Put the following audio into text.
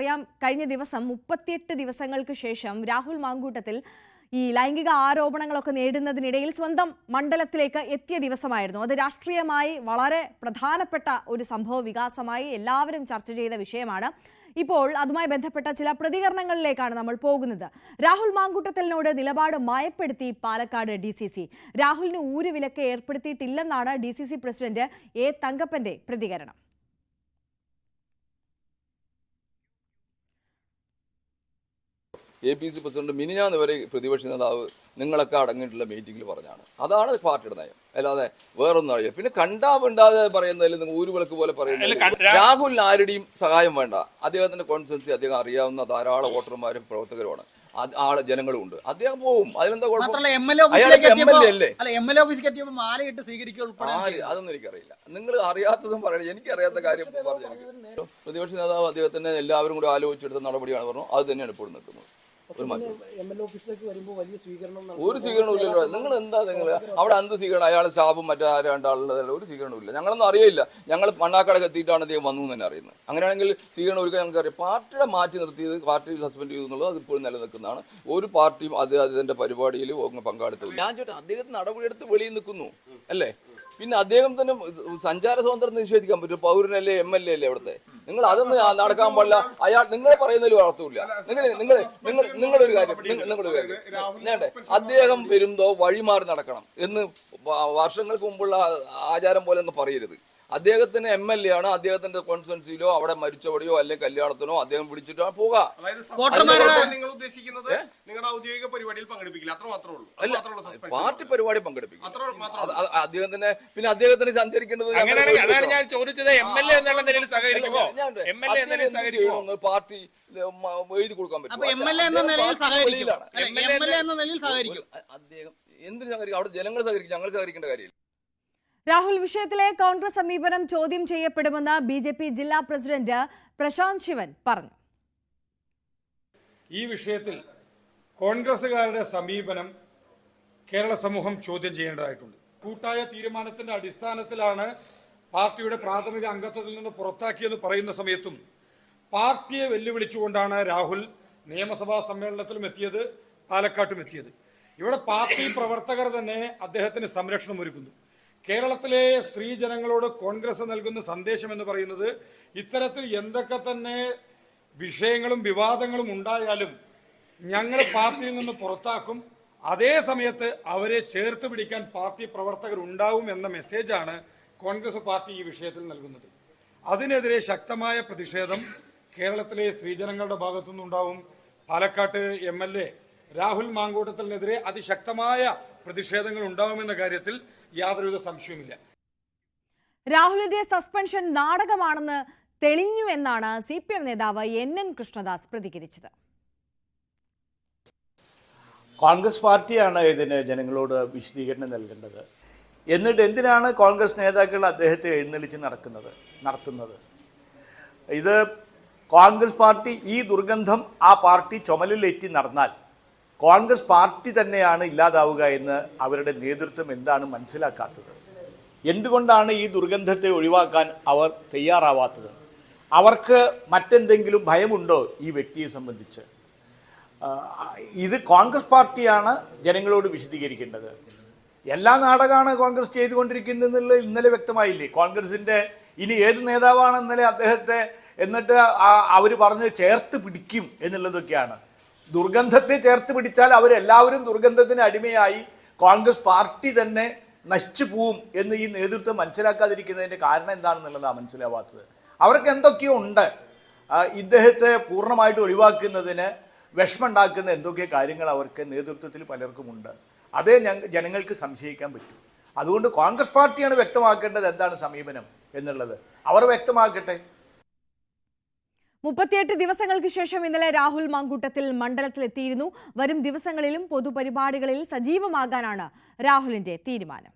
അറിയാം കഴിഞ്ഞ ദിവസം മുപ്പത്തിയെട്ട് ദിവസങ്ങൾക്ക് ശേഷം രാഹുൽ മാങ്കൂട്ടത്തിൽ ഈ ലൈംഗിക ആരോപണങ്ങളൊക്കെ നേടുന്നതിനിടയിൽ സ്വന്തം മണ്ഡലത്തിലേക്ക് എത്തിയ ദിവസമായിരുന്നു. അത് രാഷ്ട്രീയമായി വളരെ പ്രധാനപ്പെട്ട ഒരു സംഭവ വികാസമായി എല്ലാവരും ചർച്ച ചെയ്ത വിഷയമാണ്. ഇപ്പോൾ അതുമായി ബന്ധപ്പെട്ട ചില പ്രതികരണങ്ങളിലേക്കാണ് നമ്മൾ പോകുന്നത്. രാഹുൽ മാങ്കൂട്ടത്തലിനോട് നിലപാട് മയപ്പെടുത്തി പാലക്കാട് ഡി സി സി. രാഹുലിന് ഊരുവിലക്ക് ഏർപ്പെടുത്തിയിട്ടില്ലെന്നാണ് D C C president A തങ്കപ്പന്റെ പ്രതികരണം. എ പി സി പ്രസിഡന്റ് മിനിഞ്ഞാന്ന് വരെ പ്രതിപക്ഷ നേതാവ് നിങ്ങളൊക്കെ അടങ്ങിയിട്ടുള്ള മീറ്റിംഗിൽ പറഞ്ഞാണ്. അതാണ് പാർട്ടിയുടെ നയം. അല്ലാതെ വേറൊന്നും അറിയില്ല. പിന്നെ കണ്ടാ വേണ്ടാതെ പറയുന്നതിൽ നിങ്ങൾ ഊരുവിളക്ക് പോലെ പറയുന്നത് രാഹുലിന് ആരുടെയും സഹായം വേണ്ട. അദ്ദേഹത്തിന്റെ കോൺസ്റ്റൻസി അദ്ദേഹം അറിയാവുന്ന ധാരാളം വോട്ടർമാരും പ്രവർത്തകരുമാണ്. ആളെ ജനങ്ങളും ഉണ്ട് അദ്ദേഹം പോവും. അതിലെന്താ കുഴപ്പം? മാലയിട്ട് സ്വീകരിക്കുക അതൊന്നും എനിക്കറിയില്ല. നിങ്ങൾ അറിയാത്തതും പറയണം എനിക്കറിയാത്ത കാര്യം പറഞ്ഞു പ്രതിപക്ഷ നേതാവ് അദ്ദേഹത്തിന് എല്ലാവരും കൂടി ആലോചിച്ചെടുത്ത നടപടിയാണ് പറഞ്ഞു അത് തന്നെയാണ് ഇപ്പോൾ നിൽക്കുന്നത്. ഒരു മാറ്റം ഓഫീസിലേക്ക് വരുമ്പോൾ വലിയ സ്വീകരണം ഇല്ലല്ലോ. നിങ്ങൾ എന്താ നിങ്ങൾ അവിടെ എന്ത് സ്വീകരണം അയാൾ സ്റ്റാഫും മറ്റേ രണ്ടാളുള്ളതല്ല ഒരു സ്വീകരണവും ഇല്ല ഞങ്ങളൊന്നും അറിയില്ല. ഞങ്ങൾ മണ്ണാക്കടക്ക് എത്തിയിട്ടാണ് അദ്ദേഹം വന്നു എന്ന് തന്നെ അറിയുന്നത്. അങ്ങനെയാണെങ്കിൽ സ്വീകരണം ഒരുക്കാൻ ഞങ്ങൾക്ക് അറിയാം. പാർട്ടിയുടെ മാറ്റി നിർത്തിയത് പാർട്ടി സസ്പെൻഡ് ചെയ്തു എന്നുള്ളത് അതിപ്പോഴും നിലനിൽക്കുന്നതാണ്. ഒരു പാർട്ടിയും അത് അതിന്റെ പരിപാടിയിൽ പങ്കാളിത്തമില്ല ഞാൻ ചോട്ടെ അദ്ദേഹത്തിന് നടപടിയെടുത്ത് വെളിയിൽ നിൽക്കുന്നു അല്ലേ? പിന്നെ അദ്ദേഹം തന്നെ സഞ്ചാര സ്വാതന്ത്ര്യം നിഷേധിക്കാൻ പറ്റും. പൗരനല്ലേ എം എൽ എ അല്ലേ അവിടുത്തെ? നിങ്ങൾ അതൊന്നും നടക്കാൻ പാടില്ല. അയാൾ നിങ്ങൾ പറയുന്നതിൽ വളർത്തൂല നിങ്ങൾ നിങ്ങൾ നിങ്ങൾ നിങ്ങളൊരു കാര്യം നിങ്ങളൊരു കാര്യം. വേണ്ടേ? അദ്ദേഹം വരുമ്പോ വഴിമാറി നടക്കണം എന്ന് വർഷങ്ങൾക്ക് മുമ്പുള്ള ആചാരം പോലെ ഒന്ന് പറയരുത്. അദ്ദേഹത്തിന് എം എൽ എ ആണ്. അദ്ദേഹത്തിന്റെ കോൺസ്റ്റുവൻസിയിലോ അവിടെ മരിച്ചവടിയോ അല്ലെങ്കിൽ കല്യാണത്തിനോ അദ്ദേഹം അതായത് വോട്ടർമാരുടെ- നിങ്ങൾ ഉദ്ദേശിക്കുന്നത് നിങ്ങളുടെ ഔദ്യോഗിക പരിപാടിയിൽ പങ്കെടുപ്പിക്കില്ല. അത്ര മാത്രമേ ഉള്ളൂ. അല്ല പാർട്ടി പരിപാടി പങ്കെടുപ്പിക്കും അദ്ദേഹത്തിന് പിന്നെ അദ്ദേഹത്തിന് അതാണ് ഞാൻ ചോദിച്ചത്. എം എൽ എ എന്നുള്ള നിലയിൽ സഹകരിക്കുമോ? ഞാൻ എം എൽ എ എന്ന നിലയിൽ സഹകരിക്കുമോ? പാർട്ടി എഴുതി കൊടുക്കാൻ പറ്റും അപ്പൊ എം എൽ എ എന്ന നിലയിൽ സഹകരിക്കും. അല്ല, M L A M L A എന്ന നിലയിൽ സഹകരിക്കും. അദ്ദേഹം എന്തിനു സഹകരിക്കും? അവിടെ ജനങ്ങൾ സഹകരിക്കും. ഞങ്ങൾ സഹകരിക്കേണ്ട കാര്യമില്ല. രാഹുൽ വിഷയത്തിലെ കോൺഗ്രസ് സമീപനം ചോദ്യം ചെയ്യപ്പെടുമെന്ന് ബി ജെ പി ജില്ലാ പ്രസിഡന്റ് പ്രശാന്ത് ശിവൻ പറഞ്ഞു. ഈ വിഷയത്തിൽ കോൺഗ്രസുകാരുടെ സമീപനം കേരള സമൂഹം ചോദ്യം ചെയ്യേണ്ടതായിട്ടുണ്ട്. കൂട്ടായ തീരുമാനത്തിന്റെ അടിസ്ഥാനത്തിലാണ് പാർട്ടിയുടെ പ്രാഥമിക അംഗത്വത്തിൽ നിന്ന് പുറത്താക്കിയെന്ന് പറയുന്ന സമയത്തും പാർട്ടിയെ വെല്ലുവിളിച്ചുകൊണ്ടാണ് രാഹുൽ നിയമസഭാ സമ്മേളനത്തിലും എത്തിയത് പാലക്കാട്ടും എത്തിയത്. ഇവിടെ പാർട്ടി പ്രവർത്തകർ തന്നെ അദ്ദേഹത്തിന് സംരക്ഷണം ഒരുക്കുന്നു. കേരളത്തിലെ സ്ത്രീ ജനങ്ങളോട് കോൺഗ്രസ് നൽകുന്ന സന്ദേശം എന്ന് പറയുന്നത് ഇത്തരത്തിൽ എന്തൊക്കെ തന്നെ വിഷയങ്ങളും വിവാദങ്ങളും ഉണ്ടായാലും ഞങ്ങൾ പാർട്ടിയിൽ നിന്ന് പുറത്താക്കും. അതേ സമയത്ത് അവരെ ചേർത്ത് പിടിക്കാൻ പാർട്ടി പ്രവർത്തകർ ഉണ്ടാവും എന്ന മെസ്സേജാണ് കോൺഗ്രസ് പാർട്ടി ഈ വിഷയത്തിൽ നൽകുന്നത്. അതിനെതിരെ ശക്തമായ പ്രതിഷേധം കേരളത്തിലെ സ്ത്രീജനങ്ങളുടെ ഭാഗത്തുനിന്നുണ്ടാവും പാലക്കാട്ട് എം എൽ എ രാഹുൽ മാങ്കൂട്ടത്തിനെതിരെ അതിശക്തമായ പ്രതിഷേധങ്ങൾ ഉണ്ടാവുമെന്ന കാര്യത്തിൽ യാതൊരുവിധ സംശയവുമില്ല. രാഹുലിന്റെ സസ്പെൻഷൻ നാടകമാണെന്ന് തെളിഞ്ഞു എന്നാണ് സി പി എം നേതാവ് എൻ എൻ കൃഷ്ണദാസ് പ്രതികരിച്ചത്. കോൺഗ്രസ് പാർട്ടിയാണ് ഇതിന് ജനങ്ങളോട് വിശദീകരണം നൽകേണ്ടത്. എന്നിട്ട് എന്തിനാണ് കോൺഗ്രസ് നേതാക്കൾ അദ്ദേഹത്തെ എഴുന്നള്ളിച്ച് നടക്കുന്നത് നടത്തുന്നത്? ഇത് കോൺഗ്രസ് പാർട്ടി ഈ ദുർഗന്ധം ആ പാർട്ടി ചുമലിലേറ്റി നടന്നാൽ കോൺഗ്രസ് പാർട്ടി തന്നെയാണ് ഇല്ലാതാവുക എന്ന് അവരുടെ നേതൃത്വം എന്താണ് മനസ്സിലാക്കാത്തത്? എന്തുകൊണ്ടാണ് ഈ ദുർഗന്ധത്തെ ഒഴിവാക്കാൻ അവർ തയ്യാറാവാത്തത്? അവർക്ക് മറ്റെന്തെങ്കിലും ഭയമുണ്ടോ ഈ വ്യക്തിയെ സംബന്ധിച്ച്? ഇത് കോൺഗ്രസ് പാർട്ടിയാണ് ജനങ്ങളോട് വിശദീകരിക്കേണ്ടത്. എല്ലാ നാടകമാണ് കോൺഗ്രസ് ചെയ്തുകൊണ്ടിരിക്കുന്നത് എന്നുള്ളത് ഇന്നലെ വ്യക്തമായില്ലേ? കോൺഗ്രസിന്റെ ഇനി ഏത് നേതാവാണ് ഇന്നലെ അദ്ദേഹത്തെ എന്നിട്ട് അവർ പറഞ്ഞ് ചേർത്ത് പിടിക്കും എന്നുള്ളതൊക്കെയാണ്. ദുർഗന്ധത്തെ ചേർത്ത് പിടിച്ചാൽ അവരെല്ലാവരും ദുർഗന്ധത്തിന് അടിമയായി കോൺഗ്രസ് പാർട്ടി തന്നെ നശിച്ചു പോവും എന്ന് ഈ നേതൃത്വം മനസ്സിലാക്കാതിരിക്കുന്നതിന്റെ കാരണം എന്താണെന്നുള്ളതാണ് മനസ്സിലാവാത്തത്. അവർക്ക് എന്തൊക്കെയോ ഉണ്ട്. ഇദ്ദേഹത്തെ പൂർണമായിട്ട് ഒഴിവാക്കുന്നതിന് വിഷമുണ്ടാക്കുന്ന എന്തൊക്കെ കാര്യങ്ങൾ അവർക്ക് നേതൃത്വത്തിൽ പലർക്കും ഉണ്ട് അതേ ജനങ്ങൾക്ക് സംശയിക്കാൻ പറ്റും. അതുകൊണ്ട് കോൺഗ്രസ് പാർട്ടിയാണ് വ്യക്തമാക്കേണ്ടത് എന്താണ് സമീപനം എന്നുള്ളത്. അവർ വ്യക്തമാക്കട്ടെ. മുപ്പത്തിയെട്ട് ദിവസങ്ങൾക്ക് ശേഷം ഇന്നലെ രാഹുൽ മാങ്കൂട്ടത്തിൽ മണ്ഡലത്തിലെത്തിയിരുന്നു. വരും ദിവസങ്ങളിലും പൊതുപരിപാടികളിൽ സജീവമാകാനാണ് രാഹുലിന്റെ തീരുമാനം.